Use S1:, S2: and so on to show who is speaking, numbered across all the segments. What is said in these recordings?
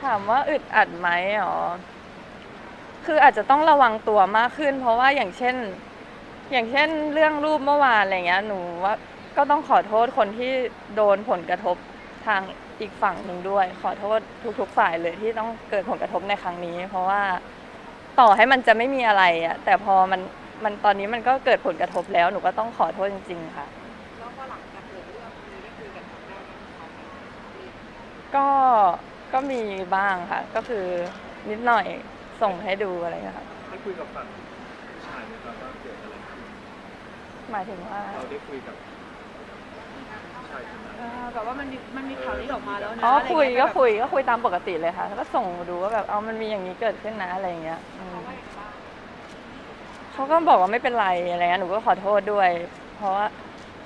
S1: ถามว่าอึดอัดไหมอ๋อ คืออาจจะต้องระวังตัวมากขึ้น เพราะว่าอย่างเช่น อย่างเช่นเรื่องรูปเมื่อวานอะไรเงี้ย หนูว่าก็ต้องขอโทษคนที่โดนผลกระทบทางอีกฝั่งหนึ่งด้วย ขอโทษทุก ๆ ฝ่ายเลยที่ต้องเกิดผลกระทบในครั้งนี้ เพราะว่าต่อให้มันจะไม่มีอะไรอะแต่พอมันมันตอนนี้มันก็เกิดผลกระทบแล้วหนูก็ต้องขอโทษจริง ๆ ค่ะ
S2: แล้วพอหลังจากเกิดเรื่องมีได้คุยกับทางแม่เขาไหมมี
S1: ก็ ก็มีบ้างค่ะ ก็คือนิดหน่อยส่งให้ดูอะไรเงี้ยค่ะ
S3: ได้คุยกับฝั่งผู้ชายไหมครับว่าเกิดอะไรขึ้น
S1: หมายถึงว่า
S3: เราได้คุยกับผู้ชายคนนั้น
S2: เออแบบว่ามันมีมันมีข่าวนี้ออกมาแล้วนะ
S1: อ๋อ
S2: อะไร
S1: คุย
S2: เงี้
S1: ก็
S2: แบบ
S1: คุยก็คุยตามปกติเลยค่ะ แล้วก็ส่งดูว่าแบบเอามันมีอย่างนี้เกิดขึ้นนะอะไรเงี้ยอืม
S2: เขาว่ายังไงบ้าง
S1: เขาก็บอกว่าไม่เป็นไรอะไรเงี้ยหนูก็ขอโทษด้วย เพราะว่า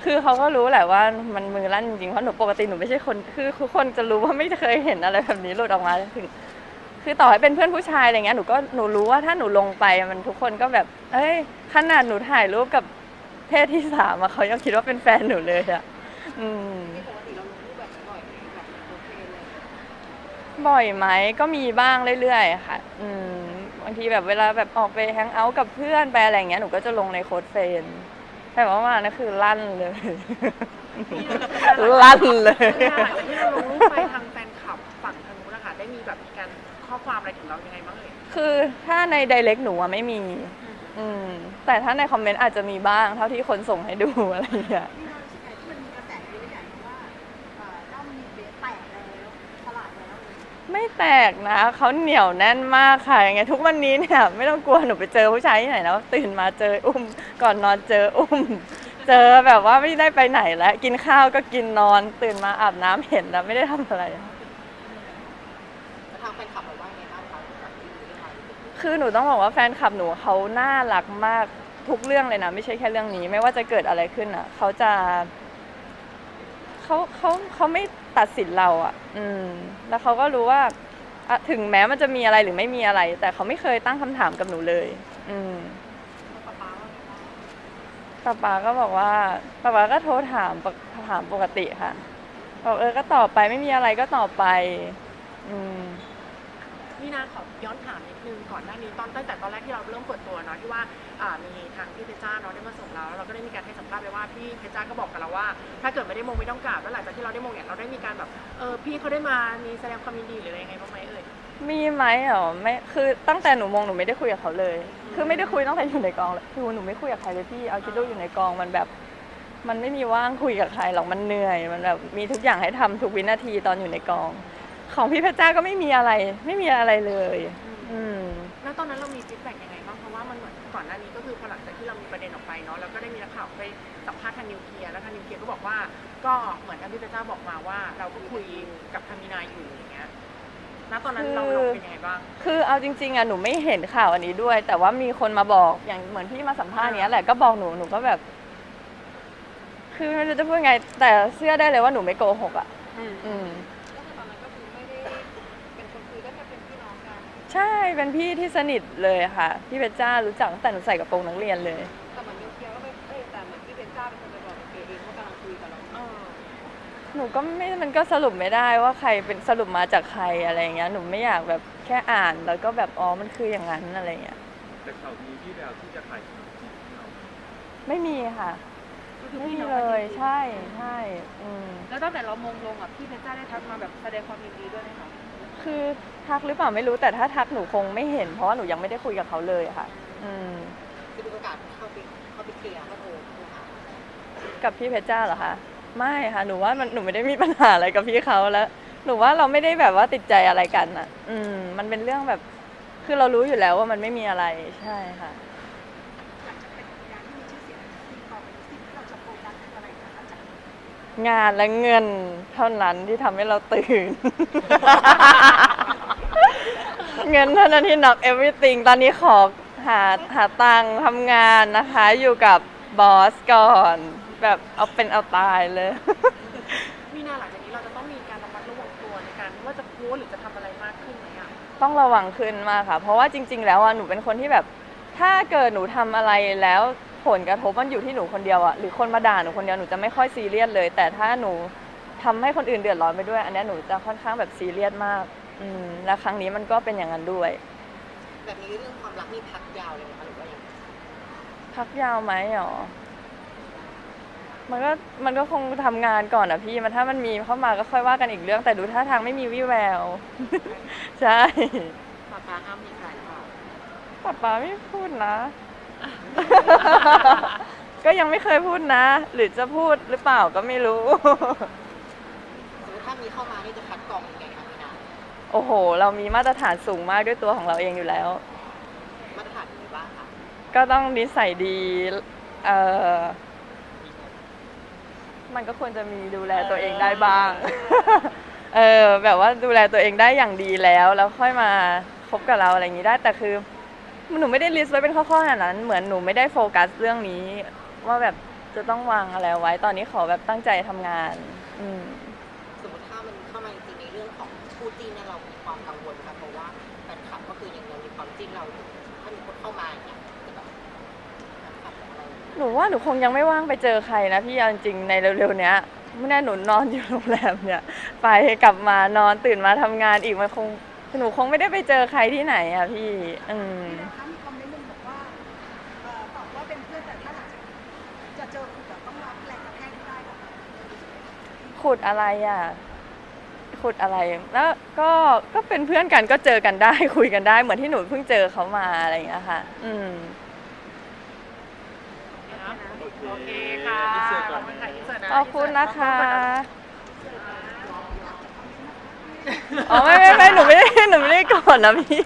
S1: คือเขาก็รู้แหละว่ามันมือลั่นจริงๆเพราะหนูปกติหนูไม่ใช่คนคือทุกคนจะรู้ว่าไม่เคยเห็นอะไรแบบนี้หลุดออกมาถึงคือต่อให้เป็นเพื่อนผู้ชายอะไรเงี้ยหนูก็หนูรู้ว่าถ้าหนูลงไปมันทุกคนก็แบบ เอ้ยขนาดหนูถ่ายรูปกับเพศที่สามอะเขายังคิดว่าเป็นแฟนหนูเลยอะอืม
S2: บ่อยไหม
S1: ก็มีบ้างเรื่อยๆค่ะ อืมบางทีแบบเวลาแบบออกไปแฮงเอาท์กับเพื่อนไปอะไรอย่างเงี้ยหนูก็จะลงในโค้ดเฟน แต่ว่าวันนั้นคือลั่นเลย ลั่นเลย
S2: หลังจากที่เราลงรูปไปทางแฟนคลับฝั่งทางนู้นนะคะได้มีแบบมีการข้อความอะไรถึงเรายังไงบ้างเอ่ย
S1: คือถ้าในไดเ c กหนูอะไม่มี อืม แต่ถ้าในคอมเมนต์อาจจะมีบ้างเท่าที่คนส่งให้ดูอะไรอย่างเงี้ย
S4: ไม่แตก
S1: นะเขาเหนียวแน่นมากค่ะยังไงทุกวันนี้เนี่ยไม่ต้องกลัวหนูไปเจอผู้ชายที่ไหนแล้วตื่นมาเจออุ้ม ก่อนนอนเจออุ้ม เจอแบบว่าไม่ได้ไปไหนแล้ว กินข้าวก็กินนอนตื่นมาอาบน้ำเห็นแล้วไม่ได้ทำอะไร
S2: ทางแฟนคลับเราว่ายังไงบ้างคะจากที่ได้มา
S1: คือหนูต้องบอกว่าแฟนคลับหนูเขาน่ารักมากทุกเรื่องเลยนะ ไม่ใช่แค่เรื่องนี้ ไม่ว่าจะเกิดอะไรขึ้นอะเขาจะเขาเขาเขาไม่ ตัดสินเราอะ อืม แล้วเขาก็รู้ว่าอะถึงแม้มันจะมีอะไรหรือไม่มีอะไร แต่เขาไม่เคยตั้งคำถามกับหนูเลย อืม
S2: ป๊าป๊าว่าไงบ้า
S1: ป้าก็บอกว่าป้าป๊าก็โทรถามปกถามปกติค่ะบอกเออก็ตอบไปไม่มีอะไรก็ตอบไป อืม
S2: นาขอย้อนถามนิดนึงก่อนหน้านี้ตอนตั้งแต่ตอนแรกที่เราเริ่มเปิดตัวเนาะที่ว่าอ่ามีทางพี่เพชรจ้าเนาะได้มาส่งเราแล้วเราก็ได้มีการให้สัมภาษณ์ไปว่าพี่เพชรจ้าก็บอกกับเราว่า ถ้าเกิดไม่ได้มงไม่ต้องกราบแล้วหลังจากที่เราได้มงเนี่ยเราได้มีการแบบเออพี่เขาได้มามีแสดงความยินดีหรืออะไรยังไงบ้างไหมเอ่ย
S1: มีไหมเหรอไม่คือตั้งแต่หนูมองหนูไม่ได้คุยกับเขาเลย คือไม่ได้คุยตั้งแต่อยู่ในกองเลยคือหนูไม่คุยกับใครเลยพี่เอาคิดดูอยู่ในกองมันแบบ มันไม่มีว่างคุยกับใครหรอกมันเหนื่อย มันแบบมีทุกอย่างให้ทำทุกวินาทีตอนอยู่ในกอง ของพี่เพชรจ้าก็ไม่มีอะไร ไม่มีอะไรเลย อืม
S2: แล้วตอนนั้นเรามีฟีดแบ็กยังไงบ้าง เพราะว่ามันเหมือนก่อนหน้านี้ก็คือพอหลังจากที่เรามีประเด็นออกไปเนาะแล้วก็ได้มีนักข่าวไปสัมภาษณ์ทางนิวเคลียร์แล้วทางนิวเคลียร์ก็บอกว่า ก็เหมือนทางพี่เพชรจ้าบอกมาว่า เราก็คุยกับทางมีนาอยู่อย่างเงี้ยณตอนนั้นเรา
S1: คือ
S2: เราเป็นยังไงบ้าง
S1: คือเอาจริงๆอะหนูไม่เห็นข่าวอันนี้ด้วย แต่ว่ามีคนมาบอกอย่างเหมือนพี่มาสัมภาษณ์เนี้ยแหละก็บอกหนูหนูก็แบบ คือไม่รู้จะพูดไง แต่เชื่อได้เลยว่าหนูไม่โกหกอะ
S2: อืม
S1: ใช่เป็นพี่ที่สนิทเลยค่ะ พี่เพชรจ้ารู้จักตั้งแต่หนูใส่กระโปรงนักเรียนเลย
S4: แต่เหมือนนิวเคลียร์ก็ไปเอ้ยแต่เหมือนพี่เป็นเจ้าเป็นคนไปบอกกับเกเองว่ากำลังคุยกับเรา
S2: เออ
S1: หนูก็ไม่มันก็สรุปไม่ได้ว่าใครเป็นสรุปมาจากใครอะไรอย่างเงี้ยหนูไม่อยากแบบแค่อ่านแล้วก็แบบอ๋อมันคืออย่างนั้นอะไรเงี้ย
S3: แต่เขามีที่แววที่จะขายขนมจีบให้เรา
S1: ไม่มีค่ะ
S2: ก็คือ
S1: ไม่
S2: พี่
S1: มี
S2: น้อง
S1: เล
S2: กัน
S1: ย
S2: จริงๆ
S1: ใช่ใช่อืม
S2: แล้วตั้งแต่เรามงลงอะพี่เพชรจ้าได้ทักมาแบบแสดงความยินดีด้วยไหมคะ
S1: คือทักหรือเปล่าไม่รู้แต่ถ้าทักหนูคงไม่เห็น เพราะว่าหนูยังไม่ได้คุยกับเขาเลยค่ะ อืม
S4: คือมีโอกาสเข้าไปเข้าไปเคลียร์ก็โทรโทรหา
S1: กับพี่เพชรจ้าเหรอคะไม่ค่ะ หนูว่ามันหนูไม่ได้มีปัญหาอะไรกับพี่เขาแล้ว หนูว่าเราไม่ได้แบบว่าติดใจอะไรกันอะ อืม มันเป็นเรื่องแบบ คือเรารู้อยู่แล้วว่ามันไม่มีอะไรใช่ค่ะ
S4: งาน
S1: และเงินเท่านั้นที่ทำให้เราตื่น เงินเท่านั้นที่ knock everything ตอนนี้ขอหาหาตังค์ทำงานนะคะ อยู่กับบอสก่อน แบบเอาเป็นเอาตายเลย
S2: มีนาหลังจากนี้เราจะต้องมีการระมัดระวังตัวในการว่าจะโพสต์หรือจะทำอะไรมากขึ้นไหมอะ
S1: ต้องระวังขึ้นมากค่ะ เพราะว่าจริง ๆ แล้วอะหนูเป็นคนที่แบบ ถ้าเกิดหนูทำอะไรแล้ว ผลกระทบมันอยู่ที่หนูคนเดียวอะหรือคนมาด่าหนูคนเดียวหนูจะไม่ค่อยซีเรียสเลย แต่ถ้าหนูทำให้คนอื่นเดือดร้อนไปด้วย อันเนี้ยหนูจะค่อนข้างแบบซีเรียสมาก อืมแล้วครั้งนี้มันก็เป็นอย่างนั้นด้วย
S5: แบบนี้เรื่องความรักนี่พักยาวเลยไหมคะหรือว่ายังไง
S1: พักยาวไหมหรอมันก็มันก็คงทำงานก่อนอะพี่มันถ้ามันมีเข้ามาก็ค่อยว่ากันอีกเรื่อง แต่ดูท่าทางไม่มีวี่แวว ใช่
S5: ป้าป้าห้ามมีใครหรือเปล่า
S1: ป๊าป๊าไม่พูดนะ ก็ยังไม่เคยพูดนะ หรือจะพูดหรือเปล่าก็ไม่รู้
S5: สมมติถ้ามีเข้ามานี่จะคัดกรองยังไงคะพี่นา
S1: โอ้โห เรามีมาตรฐานสูงมากด้วยตัวของเราเองอยู่แล้ว
S5: มาตรฐานอะไรบ้างคะ
S1: ก็ต้องนิสัยดีเออมันก็ควรจะมีดูแลตัวเองได้บ้าง เออแบบว่าดูแลตัวเองได้อย่างดีแล้ว แล้วค่อยมาคบกับเราอะไรอย่างนี้ได้แต่คือ หนูไม่ได้ลิสต์ไว้เป็นข้อๆขนาดนั้น เหมือนหนูไม่ได้โฟกัสเรื่องนี้ ว่าแบบจะต้องวางอะไรไว้ ตอนนี้ขอแบบตั้งใจทำงาน อืม
S5: สมมติถ้ามันเข้ามาจริงๆในเรื่องของคู่จิ้นเนี่ยเรามีความกังวลค่ะเพราะว่าแฟนคลับก็คือยังยังมีความจิ้นเราอยู่ถ้ามีคนเข้ามาเงี้ยจะแบบแฟนคลับของเรา
S1: หนูว่าหนูคงยังไม่ว่างไปเจอใครนะพี่เอาจริงๆในเร็วๆเนี้ยไม่แน่หนูนอนอยู่โรงแรมเนี่ย ไปกลับมานอนตื่นมาทำงานอีกมันคง หนูคงไม่ได้ไปเจอใครที่ไหนอะพี่ อืม
S4: มีนะคะมีคอมเมนต์หนึ่งบอกว่าเอ่อตอบว่าเป็นเพื่อนแต่ถ้าหลังจากจะเจอคุณแบบต้องรับแรงกระแทกให้ได้ก่อน
S1: ขุดอะไรอะขุดอะไร แล้วก็ก็เป็นเพื่อนกันก็เจอกันได้ คุยกันได้ เหมือนที่หนูเพิ่งเจอเขามาอะไรอย่างเงี้ยค่ะ อืม
S2: โอเคค่ะขอบคุณค่ะอินเสิร์ตนะ
S1: ขอบคุณนะคะ อ๋อไม่ไม่ไม่หนูไม่ได้หนูไม่ได้ก่อนนะพี่